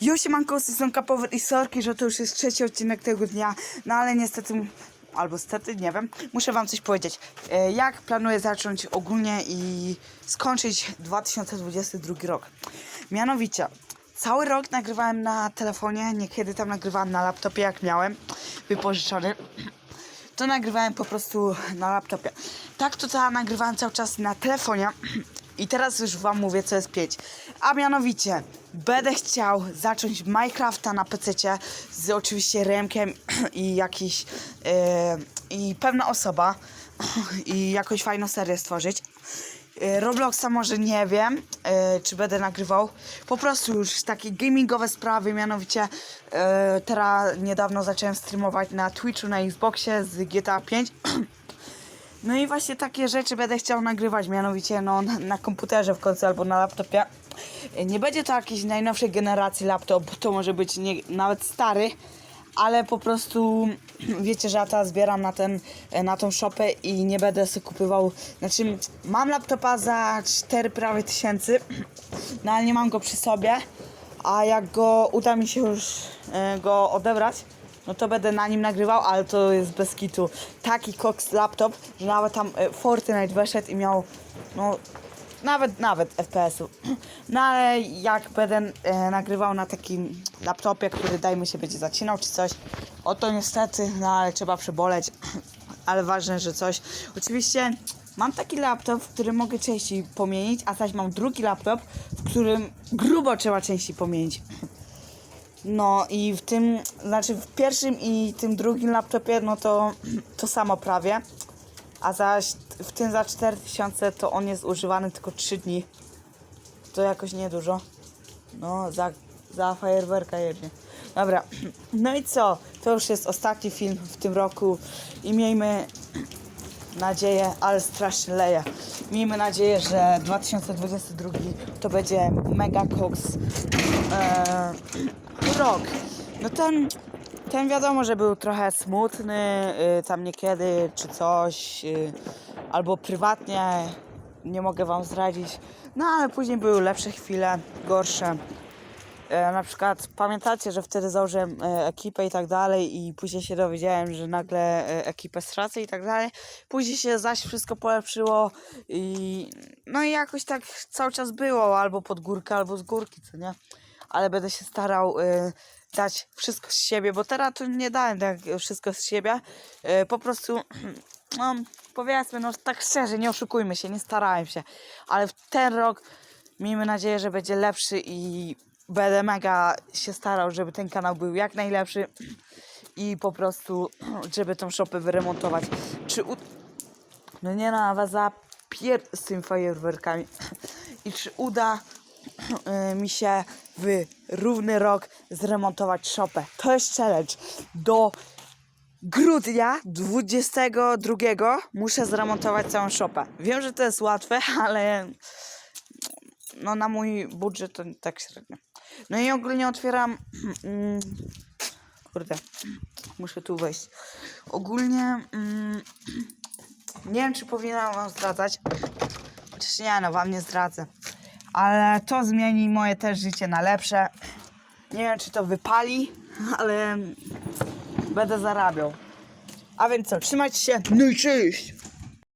Jo, siemanko, są kapowy i sorki, że to już jest trzeci odcinek tego dnia, no ale niestety, albo stety, nie wiem, muszę wam coś powiedzieć. E, Jak planuję zacząć ogólnie i skończyć 2022 rok? Mianowicie, cały rok nagrywałem na telefonie, niekiedy tam nagrywałem na laptopie, jak miałem, wypożyczony. To nagrywałem po prostu na laptopie. Tak to nagrywałem cały czas na telefonie. I teraz już wam mówię, co jest 5. A mianowicie, będę chciał zacząć Minecrafta na PC z oczywiście Remkiem i jakiś e, i pewna osoba i jakąś fajną serię stworzyć. E, Robloxa może nie wiem, e, czy będę nagrywał. Po prostu już takie gamingowe sprawy, mianowicie teraz niedawno zacząłem streamować na Twitchu, na Xboxie z GTA 5. No i właśnie takie rzeczy będę chciał nagrywać, mianowicie no, na, na komputerze w końcu albo na laptopie. Nie będzie to jakiejś najnowszej generacji laptop, to może być nie, nawet stary, ale po prostu wiecie, że ja teraz zbieram na, ten, na tą shopę i nie będę sobie kupywał, znaczy mam laptopa za 4 prawie tysięcy, no ale nie mam go przy sobie, a jak go uda mi się już e, go odebrać, no to będę na nim nagrywał, ale to jest bez kitu. Taki koks laptop, że nawet tam e, Fortnite weszedł i miał, no, nawet, nawet FPS-u. No ale jak będę e, nagrywał na takim laptopie, który dajmy się będzie zacinał czy coś, oto niestety, no ale trzeba przeboleć. ale ważne, że coś. Oczywiście mam taki laptop, w którym mogę części pomienić, a zaś mam drugi laptop, w którym grubo trzeba części pomienić. No i w tym, znaczy w pierwszym i tym drugim laptopie, no to to samo prawie. A zaś w tym za 4000 to on jest używany tylko 3 dni. To jakoś niedużo. No, za, za fajerwerka jedzie. Dobra, no i co? To już jest ostatni film w tym roku i miejmy nadzieję, ale strasznie leje. Miejmy nadzieję, że 2022 to będzie mega koks e, rok. No ten, ten wiadomo, że był trochę smutny, y, tam niekiedy czy coś, y, albo prywatnie, nie mogę wam zdradzić. No ale później były lepsze chwile, gorsze. E, na przykład pamiętacie, że wtedy założyłem e, ekipę i tak dalej i później się dowiedziałem, że nagle e, ekipę stracę i tak dalej. Później się zaś wszystko polepszyło i no i jakoś tak cały czas było, albo pod górkę, albo z górki, co nie? Ale będę się starał e, dać wszystko z siebie, bo teraz to nie dałem tak wszystko z siebie. E, po prostu, no powiedzmy, no tak szczerze, nie oszukujmy się, nie starałem się, ale w ten rok miejmy nadzieję, że będzie lepszy i będę mega się starał, żeby ten kanał był jak najlepszy i po prostu, żeby tą shopę wyremontować. Czy u... No nie no, nawet za pier... z tymi fajerwerkami. I czy uda y, mi się w równy rok zremontować shopę. To jest challenge. Do grudnia 22 muszę zremontować całą shopę. Wiem, że to jest łatwe, ale no na mój budżet to tak średnio. No i ogólnie otwieram. Kurde, muszę tu wejść. Ogólnie mm, nie wiem, czy powinnam wam zdradzać. Chociaż nie, no wam nie zdradzę. Ale to zmieni moje też życie na lepsze. Nie wiem, czy to wypali, ale będę zarabiał. A więc co, trzymajcie się. No i cześć!